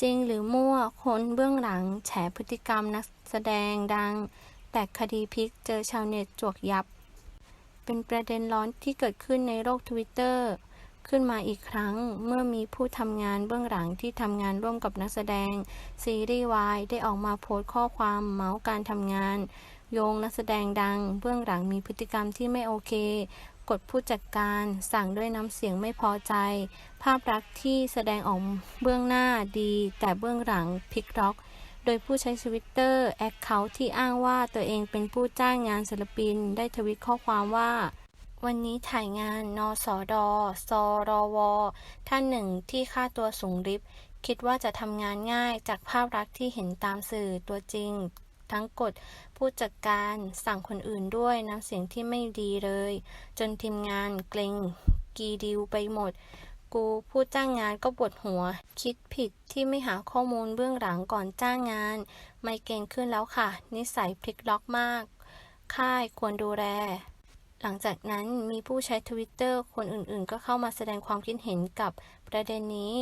จริงหรือมั่วคนเบื้องหลังแฉพฤติกรรมนักแสดงดัง แต่คดีพลิกเจอชาวเน็ตจวกยับ เป็นประเด็นร้อนที่เกิดขึ้นในโลกทวิตเตอร์ขึ้นมาอีกครั้งเมื่อมีผู้ทำงานเบื้องหลังที่ทำงานร่วมกับนักแสดง ซีรีส์วายได้ออกมาโพสต์ข้อความเมาส์การทำงาน โยงนักแสดงดัง เบื้องหลังมีพฤติกรรมที่ไม่โอเค กดผู้จัดการ สั่งด้วยน้ำเสียงไม่พอใจ ภาพลักษณ์ที่แสดงออกเบื้องหน้าดี แต่เบื้องหลังพลิกล็อก โดยผู้ใช้ทวิตเตอร์แอคเคาท์ที่อ้างว่าตัวเองเป็นผู้จ้างงานศิลปิน ได้ทวิตข้อความว่าวันนี้ถ่ายงาน นสดสรว ท่านหนึ่งที่ค่าตัวสูงริบ คิดว่าจะทำงานง่ายจากภาพลักษณ์ที่เห็นตามสื่อตัวจริง ทั้งกดผู้จัดการสั่งคนอื่นด้วยน้ำเสียงที่ไม่ดีเลย จนทีมงานเกรงกีดิวไปหมด กูผู้จ้างงานก็ปวดหัว คิดผิดที่ไม่หาข้อมูลเบื้องหลังก่อนจ้างงาน ไม่เก่งขึ้นแล้วค่ะ นิสัยพลิกล็อกมาก ค่ายควรดูแลหลังจากนั้นมีผู้ใช้ทวิตเตอร์คนอื่นๆ ก็เข้ามาแสดงความคิดเห็นกับประเด็นนี้